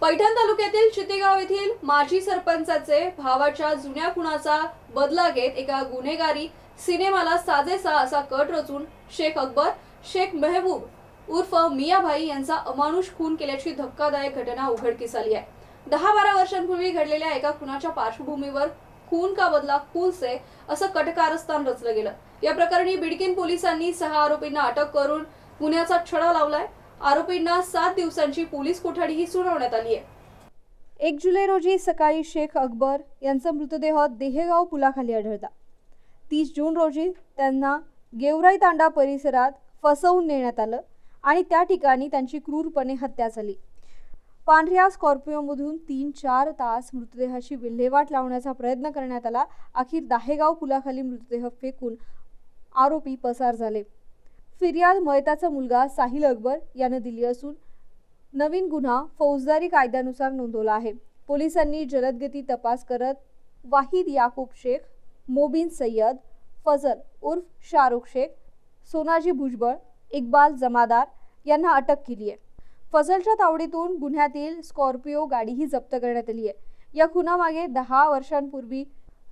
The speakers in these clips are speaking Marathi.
पैठण तालुक्यातील चितेगाव येथील माजी सरपंचाचे भावाच्या जुन्या खुणाचा बदला घेत एका गुन्हेगारी सिनेमाला साजेसा असा कट रचून शेख अकबर शेख मेहबूब उर्फ मियाभाई यांचा अमानुष खून केल्याची धक्कादायक घटना उघडकीस आली आहे. दहा बारा वर्षांपूर्वी घडलेल्या एका खुनाच्या पार्श्वभूमीवर खून का बदला खून से असं कटकारस्थान रचलं गेलं. या प्रकरणी बिडकीन पोलिसांनी सहा आरोपींना अटक करून गुन्ह्याचा छडा लावलाय. आरोपींना सात दिवसांची पोलीस कोठडीही सुनावण्यात आली आहे. एक जुलै रोजी सकाळी शेख अकबर यांचा मृतदेह देहेगाव पुलाखाली आढळला. तीस जून रोजी त्यांना गेवराई तांडा परिसरात फसवून नेण्यात आलं आणि त्या ठिकाणी त्यांची क्रूरपणे हत्या झाली. पांढऱ्या स्कॉर्पिओमधून तीन चार तास मृतदेहाची विल्हेवाट लावण्याचा प्रयत्न करण्यात आला. अखेर दाहेगाव पुलाखाली मृतदेह फेकून आरोपी पसार झाले. फिर्याद मयताचा मुलगा साहिल अकबर यानं दिली असून नवीन गुन्हा फौजदारी कायद्यानुसार नोंदवला आहे. पोलिसांनी जलदगती तपास करत वाहिद याकूब शेख मोबिन सय्यद फजल उर्फ शाहरुख शेख सोनाजी भुजबळ इक्बाल जमादार यांना अटक केली आहे. फजलच्या तावडीतून गुन्ह्यातील स्कॉर्पिओ गाडीही जप्त करण्यात आली आहे. या खुनामागे दहा वर्षांपूर्वी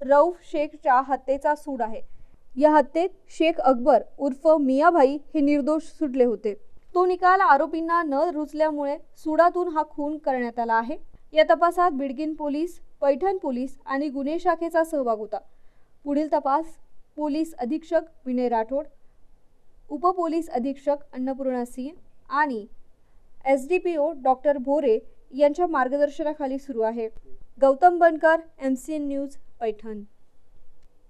रऊफ शेखच्या हत्येचा सूड आहे. या हत्येत शेख अकबर उर्फ मियाभाई हे निर्दोष सुटले होते. तो निकाल आरोपींना न रुचल्यामुळे सुडातून हा खून करण्यात आला आहे. या तपासात बिडगिन पोलीस पैठण पोलीस आणि गुन्हे शाखेचा सहभाग होता. पुढील तपास पोलीस अधीक्षक विनय राठोड उपपोलीस अधीक्षक अन्नपूर्णा सिंह आणि S D P O doctor Bhore यांच्या मार्गदर्शनाखाली सुरू आहे. Gautam Bankar M C N news Paithan.